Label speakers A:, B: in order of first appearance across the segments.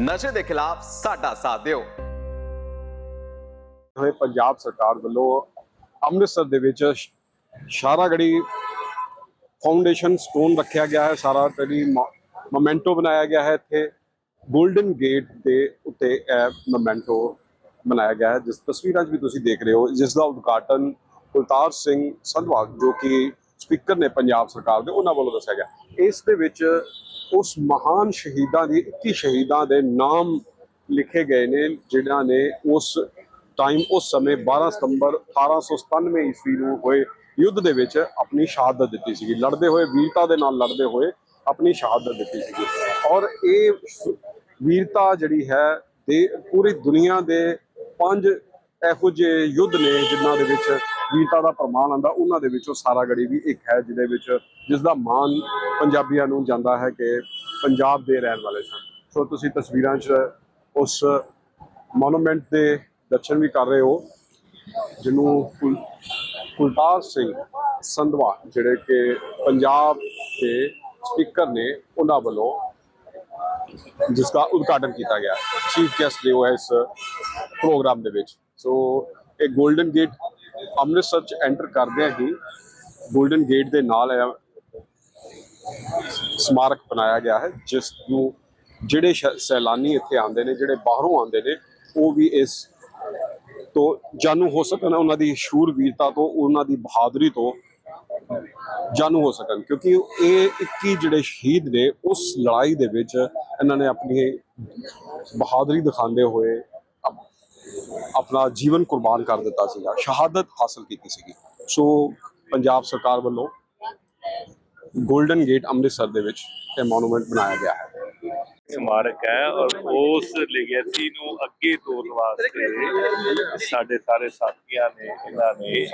A: ਨਸ਼ੇ ਦੇ ਖਿਲਾਫ ਸਾਡਾ ਸਾਥ ਦਿਓ।
B: ਹੋਏ ਪੰਜਾਬ ਸਰਕਾਰ ਵੱਲੋਂ ਅੰਮ੍ਰਿਤਸਰ ਦੇ ਵਿੱਚ ਸ਼ਾਰਾਗੜੀ ਫਾਊਂਡੇਸ਼ਨ ਸਟੋਨ ਰੱਖਿਆ ਗਿਆ ਹੈ। ਸਾਰਾ ਤੇਰੀ ਮੋਮੈਂਟੋ ਬਣਾਇਆ ਗਿਆ ਹੈ। ਇੱਥੇ ਗੋਲਡਨ ਗੇਟ ਦੇ ਉੱਤੇ ਇਹ ਮੋਮੈਂਟੋ ਬਣਾਇਆ ਗਿਆ ਹੈ। ਜਿਸ ਤਸਵੀਰਾਂ 'ਚ ਵੀ ਤੁਸੀਂ ਦੇਖ ਰਹੇ ਹੋ। ਜਿਸ ਦਾ ਉਦਘਾਟਨ ਕੁਲਤਾਰ ਸਿੰਘ ਸੰਧਵਾ ਜੋ ਕਿ ਸਪੀਕਰ ਨੇ ਪੰਜਾਬ ਸਰਕਾਰ ਦੇ ਉਹਨਾਂ ਵੱਲੋਂ ਦੱਸਿਆ ਗਿਆ। ਇਸ ਦੇ ਵਿੱਚ ਉਸ ਮਹਾਨ ਸ਼ਹੀਦਾਂ ਦੀ 21 ਸ਼ਹੀਦਾਂ ਦੇ ਨਾਮ ਲਿਖੇ ਗਏ ਨੇ, ਜਿਨ੍ਹਾਂ ਨੇ ਉਸ ਟਾਈਮ ਉਸ ਸਮੇਂ 12 ਸਤੰਬਰ 1897 ਈਸਵੀ ਨੂੰ ਹੋਏ ਯੁੱਧ ਦੇ ਵਿੱਚ ਆਪਣੀ ਸ਼ਹਾਦਤ ਦਿੱਤੀ ਸੀਗੀ। ਲੜਦੇ ਹੋਏ, ਵੀਰਤਾ ਦੇ ਨਾਲ ਲੜਦੇ ਹੋਏ ਆਪਣੀ ਸ਼ਹਾਦਤ ਦਿੱਤੀ ਸੀਗੀ। ਔਰ ਇਹ ਵੀਰਤਾ ਜਿਹੜੀ ਹੈ, ਦੇ ਪੂਰੀ ਦੁਨੀਆ ਦੇ ਪੰਜ ਇਹੋ ਜਿਹੇ ਯੁੱਧ ਨੇ, ਜਿਨ੍ਹਾਂ ਦੇ ਵਿੱਚ ਵੀਰਤਾ ਦਾ ਪ੍ਰਮਾਣ ਆਂਦਾ ਉਹਨਾਂ ਦੇ ਵਿੱਚੋਂ ਸਾਰਾ ਗੜੀ ਵੀ ਇੱਕ ਹੈ, ਜਿਹਦੇ ਵਿੱਚ ਜਿਸ ਦਾ ਮਾਣ ਪੰਜਾਬੀਆਂ ਨੂੰ ਜਾਂਦਾ ਹੈ ਕਿ ਪੰਜਾਬ ਦੇ ਰਹਿਣ ਵਾਲੇ ਸਨ। ਸੋ ਤੁਸੀਂ ਤਸਵੀਰਾਂ 'ਚ ਉਸ ਮੋਨੂਮੈਂਟ ਦੇ ਦਰਸ਼ਨ ਵੀ ਕਰ ਰਹੇ ਹੋ, ਜਿਹਨੂੰ ਕੁਲ- ਕੁਲਤਾਰ ਸਿੰਘ ਸੰਧਵਾ, ਜਿਹੜੇ ਕਿ ਪੰਜਾਬ ਦੇ ਸਪੀਕਰ ਨੇ, ਉਹਨਾਂ ਵੱਲੋਂ ਜਿਸ ਦਾ ਉਦਘਾਟਨ ਕੀਤਾ ਗਿਆ। ਚੀਫ ਗੈਸਟ ਨੇ ਉਹ ਹੈ ਇਸ ਪ੍ਰੋਗਰਾਮ ਦੇ ਵਿੱਚ। ਸੋ ਇਹ 골ਡਨ ਗੇਟ ਅੰਮ੍ਰਿਤਸਰ ਚ ਐਂਟਰ ਕਰਦਿਆਂ ਹੀ 골ਡਨ ਗੇਟ ਦੇ ਨਾਲ ਇਹ ਸਮਾਰਕ ਬਣਾਇਆ ਗਿਆ ਹੈ, ਜਿਸ ਨੂੰ ਜਿਹੜੇ ਸੈਲਾਨੀ ਇੱਥੇ ਆਉਂਦੇ ਨੇ, ਜਿਹੜੇ ਬਾਹਰੋਂ ਆਉਂਦੇ ਨੇ, ਉਹ ਵੀ ਇਸ ਤੋਂ ਜਾਣੂ ਹੋ ਸਕਣ, ਉਹਨਾਂ ਦੀ ਸ਼ੂਰਵੀਰਤਾ ਤੋਂ, ਉਹਨਾਂ ਦੀ ਬਹਾਦਰੀ ਤੋਂ ਜਾਣੂ ਹੋ ਸਕਣ, ਕਿਉਂਕਿ ਇਹ 21 ਜਿਹੜੇ ਸ਼ਹੀਦ ਨੇ, ਉਸ ਲੜਾਈ ਦੇ ਵਿੱਚ ਇਹਨਾਂ ਨੇ ਆਪਣੀ ਬਹਾਦਰੀ ਦਿਖਾਉਂਦੇ ਹੋਏ ਆਪਣਾ ਜੀਵਨ ਕੁਰਬਾਨ ਕਰ ਦਿੱਤਾ ਸੀਗਾ, ਸ਼ਹਾਦਤ ਹਾਸਲ ਕੀਤੀ ਸੀਗੀ। ਸੋ ਪੰਜਾਬ ਸਰਕਾਰ ਵੱਲੋਂ 골ਡਨ ਗੇਟ ਅੰਮ੍ਰਿਤਸਰ ਦੇ ਵਿੱਚ ਇਹ ਮੋਨੂਮੈਂਟ ਬਣਾਇਆ ਗਿਆ ਹੈ।
C: ਸਮਾਰਕ ਹੈ ਔਰ ਉਸ ਲੈਗੇਸੀ ਨੂੰ ਅੱਗੇ ਤੋਰਨ ਵਾਸਤੇ ਸਾਡੇ ਸਾਰੇ ਸਾਥੀਆਂ ਨੇ, ਇਹਨਾਂ ਨੇ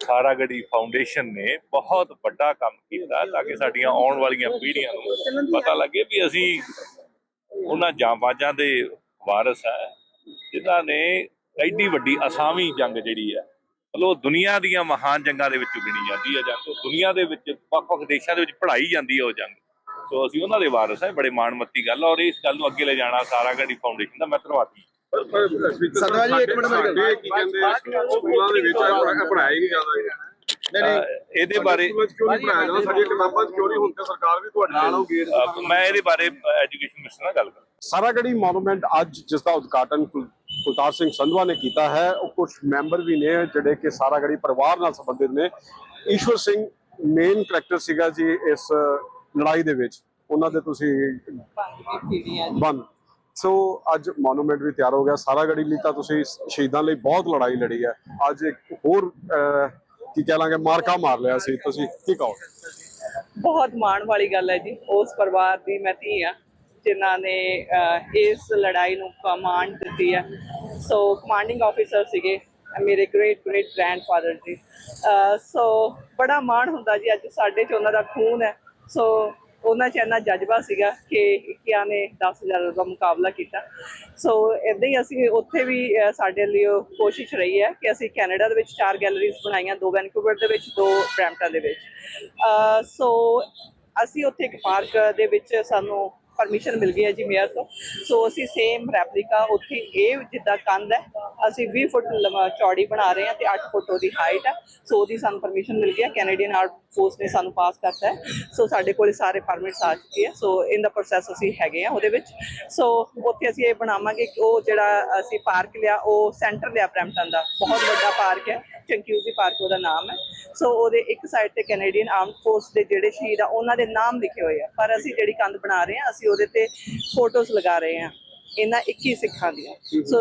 C: ਸਾਰਾਗੜੀ ਫਾਊਂਡੇਸ਼ਨ ਨੇ ਬਹੁਤ ਵੱਡਾ ਕੰਮ ਕੀਤਾ ਤਾਂ ਕਿ ਸਾਡੀਆਂ ਆਉਣ ਵਾਲੀਆਂ ਪੀੜ੍ਹੀਆਂ ਨੂੰ ਪਤਾ ਲੱਗੇ ਵੀ ਅਸੀਂ ਉਹਨਾਂ ਜਾਂਬਾਜ਼ਾਂ ਦੇ ਵਾਰਸ ਹੈ। ਜਿਨ੍ਹਾਂ ਨੇ ਐਡੀ ਵੱਡੀ ਅਸਾਵੀਂ ਜੰਗ ਜਿਹੜੀ ਹੈ ਮਤਲਬ ਦੁਨੀਆ ਦੀਆਂ ਮਹਾਨ ਜੰਗਾਂ ਦੇ ਵਿੱਚੋਂ ਗਿਣੀ ਜਾਂਦੀ ਹੈ ਜੰਗ ਦੁਨੀਆ ਦੇ ਵਿੱਚ ਵੱਖ-ਵੱਖ ਦੇਸ਼ਾਂ ਦੇ ਵਿੱਚ ਪੜ੍ਹਾਈ ਜਾਂਦੀ ਹੈ ਉਹ ਜੰਗ। ਸੋ ਅਸੀਂ ਉਹਨਾਂ ਦੇ ਵਾਰਸ ਹੈ ਬੜੇ ਮਾਣਮੱਤੀ ਗੱਲ ਔਰ ਇਸ ਗੱਲ ਨੂੰ ਅੱਗੇ ਲੈ ਜਾਣਾ ਸਾਰਾਗੜੀ ਫਾਊਂਡੇਸ਼ਨ ਦਾ ਮੈਂ ਧੰਨਵਾਦੀ
B: ਸਰਦਾਰ ਜੀ ਇੱਕ ਮਿੰਟ ਮੈਂ ਕੀ ਕਹਿੰਦੇ ਸਕੂਲਾਂ ਦੇ ਵਿੱਚ ਪੜਾਇਆ ਨਹੀਂ ਜਾਂਦਾ
C: ਇਹਦੇ ਬਾਰੇ
B: ਕਿਉਂ ਨਹੀਂ ਪੜਾਇਆ ਜਾਂਦਾ? ਸਾਡੀਆਂ ਕਿਤਾਬਾਂ 'ਚ ਕਿਉਂ ਨਹੀਂ? ਹੁਣ ਤੇ ਸਰਕਾਰ ਵੀ ਤੁਹਾਡੇ ਨਾਲ ਹੋਊਗੀ
C: ਅਹ ਮੈਂ ਇਹਦੇ ਬਾਰੇ ਐਜੂਕੇਸ਼ਨ ਮਿਨਿਸਟਰ ਨਾਲ ਗੱਲ ਕਰਾਂ
B: ਸਾਰਾਗੜੀ ਮੋਨੂਮੈਂਟ ਅੱਜ ਜਿਸ ਦਾ ਉਦਘਾਟਨ ਕੁਲਤਾਰ ਸਿੰਘ ਸੰਧਵਾ ਨੇ ਕੀਤਾ ਹੈ। ਉਹ ਕੁਝ ਮੈਂਬਰ ਵੀ ਨੇ ਜਿਹੜੇ ਕਿ ਸਾਰਾਗੜੀ ਪਰਿਵਾਰ ਨਾਲ ਸੰਬੰਧਿਤ ਨੇ। ਈਸ਼ਵਰ ਸਿੰਘ ਮੇਨ ਕਰੈਕਟਰ ਸੀਗਾ ਜੀ ਇਸ ਲੜਾਈ ਦੇ ਵਿੱਚ। ਉਹਨਾਂ ਦੇ ਤੁਸੀਂ ਬੰਦ। ਸੋ ਅੱਜ ਮੋਨੂਮੈਂਟ ਵੀ ਤਿਆਰ ਹੋ ਗਿਆ। ਸਾਰਾਗੜੀ ਲਈ ਤਾਂ ਤੁਸੀਂ ਸ਼ਹੀਦਾਂ ਲਈ ਬਹੁਤ ਲੜਾਈ ਲੜੀ ਹੈ। ਅੱਜ ਇੱਕ ਹੋਰ ਕੀ ਕਹਿ ਲਾਂਗੇ, ਮਾਰਕਾ ਮਾਰ ਲਿਆ ਸੀ। ਤੁਸੀਂ ਕੀ ਕਹੋ
D: ਬਹੁਤ ਮਾਣ ਵਾਲੀ ਗੱਲ ਹੈ ਜੀ। ਉਸ ਪਰਿਵਾਰ ਦੀ ਮੈਂ ਧੀ ਆ ਜਿਨ੍ਹਾਂ ਨੇ ਇਸ ਲੜਾਈ ਨੂੰ ਕਮਾਂਡ ਦਿੱਤੀ ਹੈ। ਸੋ ਕਮਾਂਡਿੰਗ ਆਫੀਸਰ ਸੀਗੇ, ਮੇਰੇ ਗ੍ਰੇਟ ਗ੍ਰੇਟ ਗ੍ਰੈਂਡਫਾਦਰ ਜੀ। ਸੋ ਬੜਾ ਮਾਣ ਹੁੰਦਾ ਜੀ, ਅੱਜ ਸਾਡੇ ਚ ਉਹਨਾਂ ਦਾ ਖੂਨ ਹੈ। ਸੋ ਉਹਨਾਂ ਚ ਇੰਨਾ ਜਜ਼ਬਾ ਸੀਗਾ ਕਿ ਇੱਕਿਆਂ ਨੇ 10000 ਦਾ ਮੁਕਾਬਲਾ ਕੀਤਾ। ਸੋ ਇਦਾਂ ਹੀ ਅਸੀਂ ਉੱਥੇ ਵੀ ਸਾਡੇ ਲਈ ਉਹ ਕੋਸ਼ਿਸ਼ ਰਹੀ ਹੈ ਕਿ ਅਸੀਂ ਕੈਨੇਡਾ ਦੇ ਵਿੱਚ ਚਾਰ ਗੈਲਰੀਜ਼ ਬਣਾਈਆਂ, ਦੋ ਵੈਨਕੂਵਰ ਦੇ ਵਿੱਚ, ਦੋ ਬ੍ਰੈਂਪਟਨ ਦੇ ਵਿੱਚ। ਸੋ ਅਸੀਂ ਉੱਥੇ ਇੱਕ ਪਾਰਕ ਦੇ ਵਿੱਚ ਸਾਨੂੰ ਪਰਮਿਸ਼ਨ ਮਿਲ ਗਈ ਹੈ ਜੀ ਮੇਅਰ ਤੋਂ। ਸੋ ਅਸੀਂ ਸੇਮ ਰੈਪਲੀਕਾ ਉੱਥੇ ਇਹ ਜਿੱਦਾਂ ਕੰਧ ਹੈ, ਅਸੀਂ 20 ਫੁੱਟ ਲੰਮਾ ਚੌੜੀ ਬਣਾ ਰਹੇ ਹਾਂ ਤੇ 8 ਫੁੱਟ ਉਹਦੀ ਹਾਈਟ ਹੈ। ਸੋ ਉਹਦੀ ਸਾਨੂੰ ਪਰਮਿਸ਼ਨ ਮਿਲ ਗਈ ਹੈ ਕੈਨੇਡੀਅਨ ਆਰਟ ਫੋਰਸ ਨੇ ਸਾਨੂੰ ਪਾਸ ਕਰਤਾ ਹੈ। ਸੋ ਸਾਡੇ ਕੋਲ ਸਾਰੇ ਪਰਮਿਟਸ ਆ ਚੁੱਕੇ ਹੈ। ਸੋ ਇਨ ਦਾ ਪ੍ਰੋਸੈਸ ਅਸੀਂ ਹੈਗੇ ਆ ਉਹਦੇ ਵਿੱਚ। ਸੋ ਉੱਥੇ ਅਸੀਂ ਇਹ ਬਣਾਵਾਂਗੇ ਕਿ ਉਹ ਜਿਹੜਾ ਅਸੀਂ ਪਾਰਕ ਲਿਆ, ਉਹ ਸੈਂਟਰ ਲਿਆ ਬ੍ਰੈਂਪਟਨ ਦਾ। ਬਹੁਤ ਵੱਡਾ ਪਾਰਕ ਹੈ, ਚੰਕਿਊਜ਼ੀ ਪਾਰਕ ਉਹਦਾ ਨਾਮ ਹੈ। ਸੋ ਉਹਦੇ ਇੱਕ ਸਾਈਡ ਤੇ ਕੈਨੇਡੀਅਨ ਆਰਮਡ ਫੋਰਸ ਦੇ ਜਿਹੜੇ ਸ਼ਹੀਦ ਆ, ਉਹਨਾਂ ਦੇ ਨਾਮ ਲਿਖੇ ਹੋਏ ਆ। ਪਰ ਅਸੀਂ ਜਿਹੜੀ ਕੰਧ ਬਣਾ ਰਹੇ ਹਾਂ, ਅਸੀਂ ਉਹਦੇ ਤੇ ਫੋਟੋਜ਼ ਲਗਾ ਰਹੇ ਹਾਂ। ਇਹਨਾਂ 21 ਸਿੱਖਾਂ ਦੀਆਂ। ਸੋ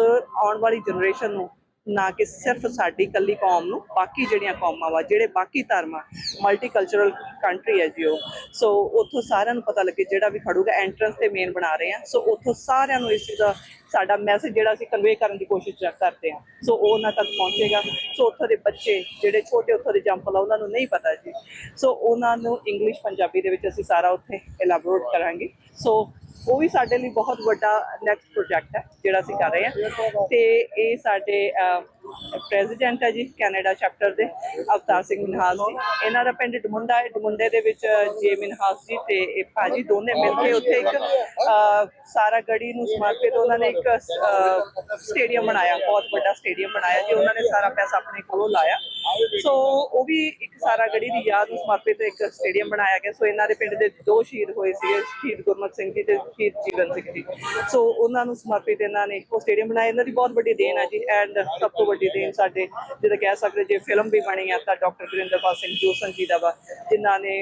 D: ਆਉਣ ਵਾਲੀ ਜਨਰੇਸ਼ਨ ਨੂੰ ਨਾ ਕਿ ਸਿਰਫ ਸਾਡੀ ਇਕੱਲੀ ਕੌਮ ਨੂੰ, ਬਾਕੀ ਜਿਹੜੀਆਂ ਕੌਮਾਂ ਵਾ, ਜਿਹੜੇ ਬਾਕੀ ਧਰਮ ਆ ਮਲਟੀਕਲਚਰਲ ਕੰਟਰੀ ਹੈ ਜੀ ਉਹ। ਸੋ ਉੱਥੋਂ ਸਾਰਿਆਂ ਨੂੰ ਪਤਾ ਲੱਗੇ ਜਿਹੜਾ ਵੀ ਖੜੂਗਾ ਐਂਟਰੈਂਸ ਤੇ ਮੇਨ ਬਣਾ ਰਹੇ ਆ। ਸੋ ਉੱਥੋਂ ਸਾਰਿਆਂ ਨੂੰ ਇਸ ਚੀਜ਼ ਦਾ ਸਾਡਾ ਮੈਸੇਜ ਜਿਹੜਾ ਅਸੀਂ ਕਨਵੇ ਕਰਨ ਦੀ ਕੋਸ਼ਿਸ਼ ਕਰਦੇ ਆ। ਸੋ ਉਹ ਉਹਨਾਂ ਤੱਕ ਪਹੁੰਚੇਗਾ। ਸੋ ਉੱਥੋਂ ਦੇ ਬੱਚੇ, ਜਿਹੜੇ ਛੋਟੇ ਉੱਥੋਂ ਦੇ ਜੰਪਲ ਆ, ਉਹਨਾਂ ਨੂੰ ਨਹੀਂ ਪਤਾ ਜੀ। ਸੋ ਉਹਨਾਂ ਨੂੰ ਇੰਗਲਿਸ਼ ਪੰਜਾਬੀ ਦੇ ਵਿੱਚ ਅਸੀਂ ਸਾਰਾ ਉੱਥੇ ਐਲਾਬੋਰੇਟ ਕਰਾਂਗੇ। ਸੋ ਉਹ ਵੀ ਸਾਡੇ ਲਈ ਬਹੁਤ ਵੱਡਾ ਨੈਕਸਟ ਪ੍ਰੋਜੈਕਟ ਹੈ, ਜਿਹੜਾ ਅਸੀਂ ਕਰ ਰਹੇ ਹਾਂ। ਤੇ ਇਹ ਸਾਡੇ ਪ੍ਰੈਜ਼ੀਡੈਂਟ ਹੈ ਜੀ ਕੈਨੇਡਾ ਚੈਪਟਰ ਦੇ, ਅਵਤਾਰ ਸਿੰਘ ਮਿਨਹਾਸ ਜੀ। ਇਹਨਾਂ ਦਾ ਪਿੰਡ ਡਮੁੰਡਾ ਹੈ। ਡਮੁੰਡੇ ਦੇ ਵਿੱਚ ਜੇ ਮਿਨਹਾਸ ਜੀ ਤੇ ਇਹ ਭਾਜੀ ਦੋਨੇ ਮਿਲ ਕੇ ਉੱਥੇ ਇੱਕ ਸਾਰਾ ਗੜੀ ਨੂੰ ਸਮਰਪਿਤ ਉਹਨਾਂ ਨੇ ਇੱਕ ਸਟੇਡੀਅਮ ਬਣਾਇਆ। ਬਹੁਤ ਵੱਡਾ ਸਟੇਡੀਅਮ ਬਣਾਇਆ ਜੀ। ਉਹਨਾਂ ਨੇ ਸਾਰਾ ਪੈਸਾ ਆਪਣੇ ਕੋਲੋਂ ਲਾਇਆ। ਸੋ ਉਹ ਵੀ ਸਾਰਾ ਗੜੀ ਦੀ ਯਾਦ ਨੂੰ ਸਮਰਪਿਤ ਇੱਕ ਸਟੇਡੀਅਮ ਬਣਾਇਆ ਗਿਆ। ਸੋ ਇਹਨਾਂ ਦੇ ਪਿੰਡ ਦੇ ਦੋ ਸ਼ਹੀਦ ਹੋਏ ਸੀਗੇ, ਸ਼ਹੀਦ ਗੁਰਮਤ ਸਿੰਘ ਜੀ ਤੇ ਸ਼ਹੀਦ ਜੀਵਨ ਸਿੰਘ ਜੀ। ਸੋ ਉਹਨਾਂ ਨੂੰ ਸਮਰਪਿਤ ਇਹਨਾਂ ਨੇ ਉਹ ਸਟੇਡੀਅਮ ਬਣਾਇਆ। ਇਹਨਾਂ ਦੀ ਬਹੁਤ ਵੱਡੀ ਦੇਣ ਹੈ ਜੀ, ਐਂਡ ਸਭ ਤੋਂ ਵੱਡੀ ਦੇਣ ਸਾਡੇ ਜਿਹਦਾ ਕਹਿ ਸਕਦੇ ਜੇ ਫਿਲਮ ਵੀ ਬਣੀ ਆ ਤਾਂ ਡਾਕਟਰ ਗੁਰਿੰਦਰਪਾਲ ਸਿੰਘ ਜੋਸਨ ਜੀ ਦਾ ਵਾ, ਜਿਨ੍ਹਾਂ ਨੇ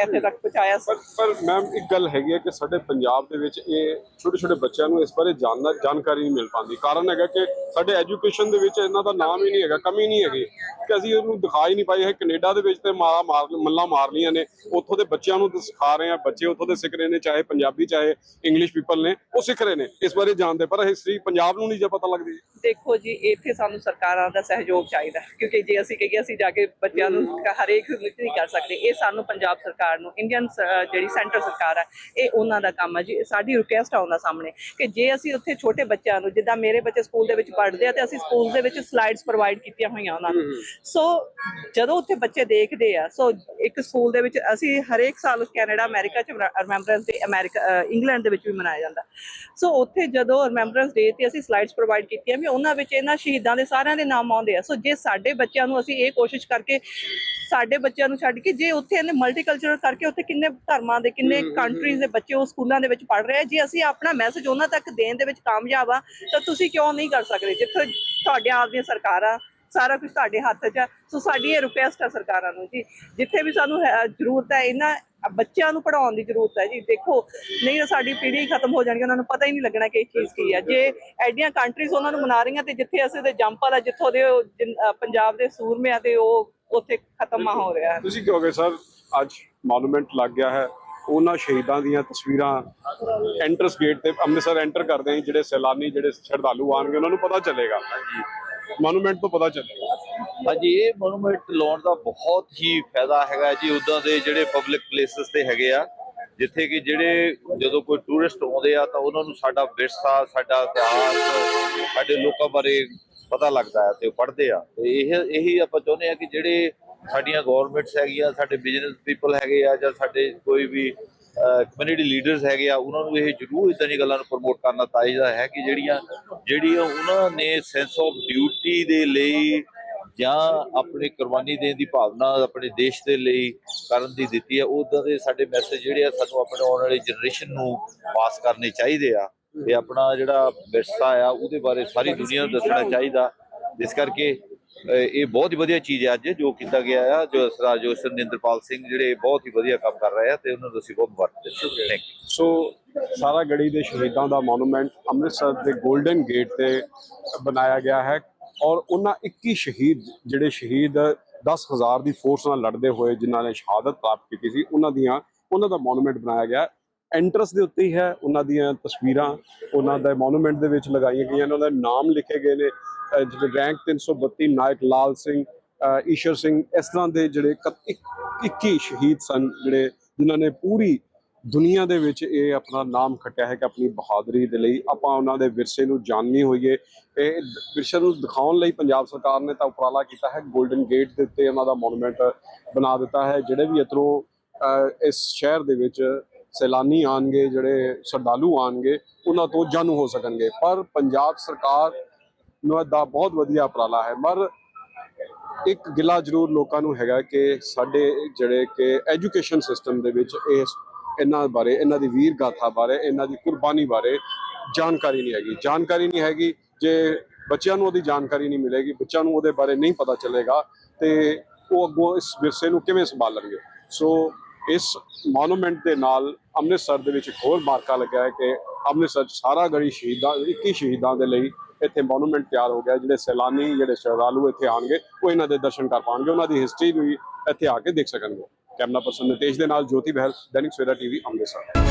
D: ਇੱਥੇ ਤੱਕ ਪਹੁੰਚਾਇਆ ਸੀ।
B: ਪਰ ਪਰ ਮੈਮ ਇੱਕ ਗੱਲ ਹੈਗੀ ਹੈ ਕਿ ਸਾਡੇ ਪੰਜਾਬ ਦੇ ਵਿੱਚ ਇਹ ਛੋਟੇ ਛੋਟੇ ਬੱਚਿਆਂ ਨੂੰ ਇਸ ਬਾਰੇ ਜਾਣਨਾ ਜਾਣਕਾਰੀ ਨਹੀਂ ਮਿਲ ਪਾਉਂਦੀ। ਕਾਰਨ ਹੈਗਾ ਕਿ ਸਾਡੇ ਐਜੂਕੇਸ਼ਨ ਦੇ ਵਿੱਚ ਇਹਨਾਂ ਦਾ ਨਾਮ ਹੀ ਨਹੀਂ ਹੈਗਾ ਕਮੀ ਨਹੀਂ ਹੈਗੀ। ਕਿ ਅਸੀਂ ਉਹਨੂੰ ਦਿਖਾ ਹੀ ਨਹੀਂ ਪਾਈ ਹੈ ਕੈਨੇਡਾ ਦੇ ਵਿੱਚ ਤੇ ਮਾਰਾ ਮਾਰ ਮੱਲਾ ਮਾਰ ਲਈਆਂ ਨੇ। ਉੱਥੋਂ ਦੇ ਬੱਚਿਆਂ ਨੂੰ ਤਾਂ ਸਿਖਾ ਰਹੇ ਆ ਬੱਚੇ ਉੱਥੋਂ ਦੇ ਸਿੱਖ ਰਹੇ ਨੇ ਚਾਹੇ ਪੰਜਾਬੀ ਚਾਹੇ ਇੰਗਲਿਸ਼ ਪੀਪਲ ਨੇ ਉਹ ਸਿੱਖ ਰਹੇ ਨੇ ਇਸ ਬਾਰੇ ਜਾਣਦੇ। ਪਰ ਹਿਸਟਰੀ ਪੰਜਾਬ ਨੂੰ ਨਹੀਂ ਜੇ ਪਤਾ ਲੱਗਦੀ।
D: ਦੇਖੋ ਜੀ ਇੱਥੇ ਸਾਨੂੰ ਸਰਕਾਰਾਂ ਦਾ ਸਹਿਯੋਗ ਚਾਹੀਦਾ ਕਿਉਂਕਿ ਜੇ ਅਸੀਂ ਕਹੀਏ ਅਸੀਂ ਜਾ ਕੇ ਬੱਚਿਆਂ ਨੂੰ ਹਰੇਕ ਨਹੀਂ ਕਰ ਸਕਦੇ ਇਹ ਸਾਨੂੰ ਪੰਜਾਬ ਸਰਕਾਰ ਨੂੰ ਇੰਡੀਅਨ ਜਿਹੜੀ ਸੈਂਟਰ ਸਰਕਾਰ ਹੈ ਇਹ ਉਹਨਾਂ ਦਾ ਕੰਮ ਹੈ ਜੀ। ਸਾਡੀ ਰਿਕੁਐਸਟ ਆ ਉਹਨਾਂ ਸਾਹਮਣੇ ਕਿ ਜੇ ਅਸੀਂ ਉੱਥੇ ਛੋਟੇ ਬੱਚਿਆਂ ਨੂੰ ਜਿੱਦਾਂ ਮੇਰੇ ਬੱਚੇ ਸਕੂਲ ਦੇ ਵਿੱਚ ਪੜ੍ਹਦੇ ਆ ਤੇ ਅਸੀਂ ਸਕੂਲ ਦੇ ਵਿੱਚ ਸਲਾਈਡਸ ਪ੍ਰੋਵਾਈਡ ਕੀਤੀਆਂ ਹੋਈਆਂ ਉਹਨਾਂ ਨੂੰ। ਸੋ ਜਦੋਂ ਉੱਥੇ ਬੱਚੇ ਦੇਖਦੇ ਆ ਸੋ ਇੱਕ ਸਕੂਲ ਦੇ ਵਿੱਚ ਅਸੀਂ ਹਰੇਕ ਸਾਲ ਕੈਨੇਡਾ ਅਮਰੀਕਾ ਚ ਰਿਮੈਂਬਰੈਂਸ ਡੇ ਅਮਰੀਕਾ ਇੰਗਲੈਂਡ ਦੇ ਵਿੱਚ ਵੀ ਮਨਾਇਆ ਜਾਂਦਾ। ਸੋ ਉੱਥੇ ਜਦੋਂ ਰਿਮੈਂਬਰੈਂਸ ਡੇ ਤੇ ਅਸੀਂ ਸਲਾਈਡਸ ਪ੍ਰੋਵਾਈਡ ਕੀਤੀਆਂ ਵੀ ਉਹਨਾਂ ਵਿੱਚ ਇਹਨਾਂ ਸ਼ਹੀਦਾਂ ਦੇ ਸਾਰਿਆਂ ਦੇ ਨਾਮ ਆਉਂਦੇ ਆ। ਸੋ ਜੇ ਸਾਡੇ ਬੱਚਿਆਂ ਨੂੰ ਅਸੀਂ ਇਹ ਕੋਸ਼ਿਸ਼ ਕਰਕੇ ਸਾਡੇ ਬੱਚਿਆਂ ਨੂੰ ਛੱਡ ਕੇ ਜੇ ਉੱਥੇ ਇਹਨੇ ਮਲਟੀਕਲਚਰਲ ਕਰਕੇ ਉੱਥੇ ਕਿੰਨੇ ਧਰਮਾਂ ਦੇ ਕਿੰਨੇ ਕੰਟਰੀਜ਼ ਦੇ ਬੱਚੇ ਉਹ ਸਕੂਲਾਂ ਦੇ ਵਿੱਚ ਪੜ੍ਹ ਰਹੇ ਆ। ਜੇ ਅਸੀਂ ਆਪਣਾ ਮੈਸੇਜ ਉਹਨਾਂ ਤੱਕ ਦੇਣ ਦੇ ਵਿੱਚ ਕਾਮਯਾਬ ਆ ਤਾਂ ਤੁਸੀਂ ਕਿਉਂ ਨਹੀਂ ਕਰ ਸਕਦੇ? ਜਿੱਥੇ ਤੁਹਾਡੇ ਆਪ ਦੀਆਂ ਸਰਕਾਰਾਂ ਸਾਰਾ ਕੁਝ ਤੁਹਾਡੇ ਹੱਥ 'ਚ ਆ। ਸੋ ਸਾਡੀ ਇਹ ਰਿਕੁਐਸਟ ਆ ਸਰਕਾਰਾਂ ਨੂੰ ਜੀ। ਜਿੱਥੇ ਵੀ ਸਾਨੂੰ ਹੈ- ਜ਼ਰੂਰਤ ਹੈ ਇਹਨਾਂ ਬੱਚਿਆਂ ਨੂੰ ਪੜਾਉਣ ਦੀ ਜ਼ਰੂਰਤ ਹੈ ਜੀ। ਦੇਖੋ ਨਹੀਂ ਤਾਂ ਸਾਡੀ ਪੀੜ੍ਹੀ ਖਤਮ ਹੋ ਜਾਣੀ ਉਹਨਾਂ ਨੂੰ ਪਤਾ ਹੀ ਨਹੀਂ ਲੱਗਣਾ ਕਿ ਇਹ ਚੀਜ਼ ਕੀ ਹੈ ਜੇ ਐਡੀਆਂ ਕੰਟਰੀਜ਼ ਉਹਨਾਂ ਨੂੰ ਮਨਾ ਰਹੀਆਂ ਤੇ ਜਿੱਥੇ ਅਸੀਂ ਤੇ ਜੰਪਲ ਆ ਜਿੱਥੋਂ ਦੇ ਪੰਜਾਬ ਦੇ ਸੂਰਮੇ ਆ ਤੇ ਉਹ ਉੱਥੇ ਖਤਮ ਆ ਹੋ ਰਿਹਾ। ਹੈ
B: ਤੁਸੀਂ ਕਹੋਗੇ ਸਰ ਅੱਜ ਮੋਨੂਮੈਂਟ ਲੱਗ ਗਿਆ ਹੈ। ਉਹਨਾਂ ਸ਼ਹੀਦਾਂ ਦੀਆਂ ਤਸਵੀਰਾਂ ਐਂਟਰਸ ਗੇਟ ਤੇ ਅੰਮ੍ਰਿਤਸਰ ਐਂਟਰ ਕਰਦੇ ਹੀ ਜਿਹੜੇ ਸੈਲਾਨੀ, ਜਿਹੜੇ ਸ਼ਰਧਾਲੂ ਆਣਗੇ ਉਹਨਾਂ ਨੂੰ ਪਤਾ ਚੱਲੇਗਾ। ਮੋਨੂਮੈਂਟ ਤੋਂ ਪਤਾ ਚੱਲੇਗਾ।
E: ਹਾਂਜੀ, ਇਹ ਮੋਨੂਮੈਂਟ ਲਾਉਣ ਦਾ ਬਹੁਤ ਹੀ ਫਾਇਦਾ ਹੈਗਾ ਜੀ, ਉਦਾਂ ਦੇ ਜਿਹੜੇ ਪਬਲਿਕ ਪਲੇਸਸ ਤੇ ਹੈਗੇ ਆ, ਜਿੱਥੇ ਕਿ ਜਿਹੜੇ ਜਦੋਂ ਕੋਈ ਟੂਰਿਸਟ ਆਉਂਦੇ ਆ, ਤਾਂ ਉਹਨਾਂ ਨੂੰ ਸਾਡਾ ਵਿਰਸਾ, ਸਾਡਾ ਇਤਿਹਾਸ, ਸਾਡੇ ਲੋਕਾਂ ਬਾਰੇ ਪਤਾ ਲੱਗਦਾ ਹੈ ਤੇ ਉਹ ਪੜ੍ਹਦੇ ਆ। ਤੇ ਇਹ, ਇਹੀ ਆਪਾਂ ਚਾਹੁੰਦੇ ਆ ਕਿ ਜਿਹੜੇ ਸਾਡੀਆਂ ਗਵਰਨਮੈਂਟਸ ਹੈਗੀਆਂ, ਸਾਡੇ ਬਿਜ਼ਨਸ ਪੀਪਲ ਹੈਗੇ ਆ ਜਾਂ ਸਾਡੇ ਕੋਈ ਵੀ ਕਮਿਊਨਿਟੀ ਲੀਡਰਸ ਹੈਗੇ ਆ, ਉਹਨਾਂ ਨੂੰ ਇਹ ਜ਼ਰੂਰ ਇਦਾਂ ਦੀਆਂ ਗੱਲਾਂ ਨੂੰ ਪ੍ਰਮੋਟ ਕਰਨਾ ਚਾਹੀਦਾ ਹੈ ਕਿ ਜਿਹੜੀਆਂ ਜਿਹੜੀਆਂ ਉਹਨਾਂ ਨੇ ਸੈਂਸ ਆਫ ਡਿਊਟੀ ਦੇ ਲਈ ਜਾਂ ਆਪਣੀ ਕੁਰਬਾਨੀ ਦੇਣ ਦੀ ਭਾਵਨਾ ਆਪਣੇ ਦੇਸ਼ ਦੇ ਲਈ ਕਰਨ ਦੀ ਦਿੱਤੀ ਹੈ ਉਦਾਂ ਦੇ ਸਾਡੇ ਮੈਸੇਜ ਜਿਹੜੇ ਆ ਸਾਨੂੰ ਆਪਣੇ ਆਉਣ ਵਾਲੀ ਜਨਰੇਸ਼ਨ ਨੂੰ ਪਾਸ ਕਰਨੇ ਚਾਹੀਦੇ ਆ। ਤੇ ਆਪਣਾ ਜਿਹੜਾ ਵਿਰਸਾ ਆ, ਉਹਦੇ ਬਾਰੇ ਸਾਰੀ ਦੁਨੀਆ ਨੂੰ ਦੱਸਣਾ ਚਾਹੀਦਾ। ਇਸ ਕਰਕੇ ਇਹ ਬਹੁਤ ਹੀ ਵਧੀਆ ਚੀਜ਼ ਹੈ ਅੱਜ ਜੋ ਕੀਤਾ ਗਿਆ ਆ ਜੋ ਸਰਦਾਰ ਜੋ ਸਿੰਦਰਪਾਲ ਸਿੰਘ ਜਿਹੜੇ ਬਹੁਤ ਹੀ ਵਧੀਆ ਕੰਮ ਕਰ ਰਹੇ ਆ ਤੇ ਉਹਨਾਂ ਨੂੰ ਅਸੀਂ ਬਹੁਤ ਮੁਬਾਰਕ ਦਿੰਦੇ
B: ਸੋ ਸਾਰਾ ਗੜੀ ਦੇ ਸ਼ਹੀਦਾਂ ਦਾ ਮੋਨੂਮੈਂਟ ਅੰਮ੍ਰਿਤਸਰ ਦੇ 골ਡਨ ਗੇਟ ਤੇ ਬਣਾਇਆ ਗਿਆ ਹੈ ਔਰ ਉਹਨਾਂ 21 ਸ਼ਹੀਦ ਜਿਹੜੇ ਸ਼ਹੀਦ 10000 ਦੀ ਫੋਰਸ ਨਾਲ ਲੜਦੇ ਹੋਏ ਜਿਨ੍ਹਾਂ ਨੇ ਸ਼ਹਾਦਤ ਪ੍ਰਾਪਤ ਕੀਤੀ ਸੀ ਉਹਨਾਂ ਦੀਆਂ ਉਹਨਾਂ ਦਾ ਮੋਨੂਮੈਂਟ ਬਣਾਇਆ ਗਿਆ। ਐਂਟਰਸ ਦੇ ਉੱਤੇ ਹੀ ਹੈ ਉਹਨਾਂ ਦੀਆਂ ਤਸਵੀਰਾਂ ਉਹਨਾਂ ਦਾ ਮੋਨੂਮੈਂਟ ਦੇ ਵਿੱਚ ਲਗਾਈਆਂ ਗਈਆਂ ਨੇ ਉਹਨਾਂ ਦੇ ਨਾਮ ਲਿਖੇ ਗਏ ਨੇ। ਜਿਹੜੇ ਰੈਂਕ 332 ਨਾਇਕ ਲਾਲ ਸਿੰਘ, ਅਹ, ਈਸ਼ਰ ਸਿੰਘ, ਇਸ ਤਰ੍ਹਾਂ ਦੇ ਜਿਹੜੇ ਇਕੱਤ- ਇੱਕ- 21 ਸ਼ਹੀਦ ਸਨ ਜਿਹੜੇ, ਜਿਨ੍ਹਾਂ ਨੇ ਪੂਰੀ ਦੁਨੀਆ ਦੇ ਵਿੱਚ ਇਹ ਆਪਣਾ ਨਾਮ ਖੱਟਿਆ ਹੈ ਕਿ ਆਪਣੀ ਬਹਾਦਰੀ ਦੇ ਲਈ ਆਪਾਂ ਉਹਨਾਂ ਦੇ ਵਿਰਸੇ ਨੂੰ ਜਾਣਨੀ ਹੋਈਏ। ਇਹ ਵਿਰਸੇ ਨੂੰ ਦਿਖਾਉਣ ਲਈ ਪੰਜਾਬ ਸਰਕਾਰ ਨੇ ਤਾਂ ਉਪਰਾਲਾ ਕੀਤਾ ਹੈ 골ਡਨ ਗੇਟ ਦੇ ਉੱਤੇ ਉਹਨਾਂ ਦਾ ਮੋਨੂਮੈਂਟ ਬਣਾ ਦਿੱਤਾ ਹੈ, ਜਿਹੜੇ ਵੀ ਇਧਰੋਂ ਇਸ ਸ਼ਹਿਰ ਦੇ ਵਿੱਚ ਸੈਲਾਨੀ ਆਣਗੇ ਜਿਹੜੇ ਸ਼ਰਧਾਲੂ ਆਣਗੇ ਉਹਨਾਂ ਤੋਂ ਜਾਣੂ ਹੋ ਸਕਣਗੇ। ਪਰ ਪੰਜਾਬ ਸਰਕਾਰ ਦਾ ਬਹੁਤ ਵਧੀਆ ਉਪਰਾਲਾ ਹੈ। ਪਰ ਇੱਕ ਗਿਲਾ ਜ਼ਰੂਰ ਲੋਕਾਂ ਨੂੰ ਹੈਗਾ ਕਿ ਸਾਡੇ ਜਿਹੜੇ ਕਿ ਐਜੂਕੇਸ਼ਨ ਸਿਸਟਮ ਦੇ ਵਿੱਚ ਇਸ ਇਹਨਾਂ ਬਾਰੇ, ਇਹਨਾਂ ਦੀ ਵੀਰ ਗਾਥਾ ਬਾਰੇ, ਇਹਨਾਂ ਦੀ ਕੁਰਬਾਨੀ ਬਾਰੇ ਜਾਣਕਾਰੀ ਨਹੀਂ ਹੈਗੀ। ਜਾਣਕਾਰੀ ਨਹੀਂ ਹੈਗੀ, ਜੇ ਬੱਚਿਆਂ ਨੂੰ ਉਹਦੀ ਜਾਣਕਾਰੀ ਨਹੀਂ ਮਿਲੇਗੀ, ਬੱਚਿਆਂ ਨੂੰ ਉਹਦੇ ਬਾਰੇ ਨਹੀਂ ਪਤਾ ਚੱਲੇਗਾ, ਤੇ ਉਹ ਅੱਗੋਂ ਇਸ ਵਿਰਸੇ ਨੂੰ ਕਿਵੇਂ ਸੰਭਾਲਣਗੇ? ਸੋ ਇਸ ਮੋਨੂਮੈਂਟ ਦੇ ਨਾਲ ਅੰਮ੍ਰਿਤਸਰ ਦੇ ਵਿੱਚ ਇੱਕ ਹੋਰ ਮਾਰਕਾ ਲੱਗਿਆ ਹੈ ਕਿ ਅੰਮ੍ਰਿਤਸਰ 'ਚ ਸਾਰਾ ਗੜੀ ਸ਼ਹੀਦਾਂ 21 ਸ਼ਹੀਦਾਂ ਦੇ ਲਈ ਇੱਥੇ ਮੋਨੂਮੈਂਟ ਤਿਆਰ ਹੋ ਗਿਆ, ਜਿਹੜੇ ਸੈਲਾਨੀ, ਜਿਹੜੇ ਸ਼ਰਧਾਲੂ ਇੱਥੇ ਆਣਗੇ ਉਹ ਇਹਨਾਂ ਦੇ ਦਰਸ਼ਨ ਕਰ ਪਾਣਗੇ ਉਹਨਾਂ ਦੀ ਹਿਸਟਰੀ ਵੀ ਇੱਥੇ ਆ ਕੇ ਦੇਖ ਸਕਣਗੇ। ਕੈਮਰਾ ਪਰਸਨ ਨਿਤੇਸ਼ ਦੇ ਨਾਲ ਜੋਤੀ ਬਹਿਲ, ਦੈਨਿਕ ਸਵੇਰਾ ਟੀਵੀ, ਅੰਮ੍ਰਿਤਸਰ।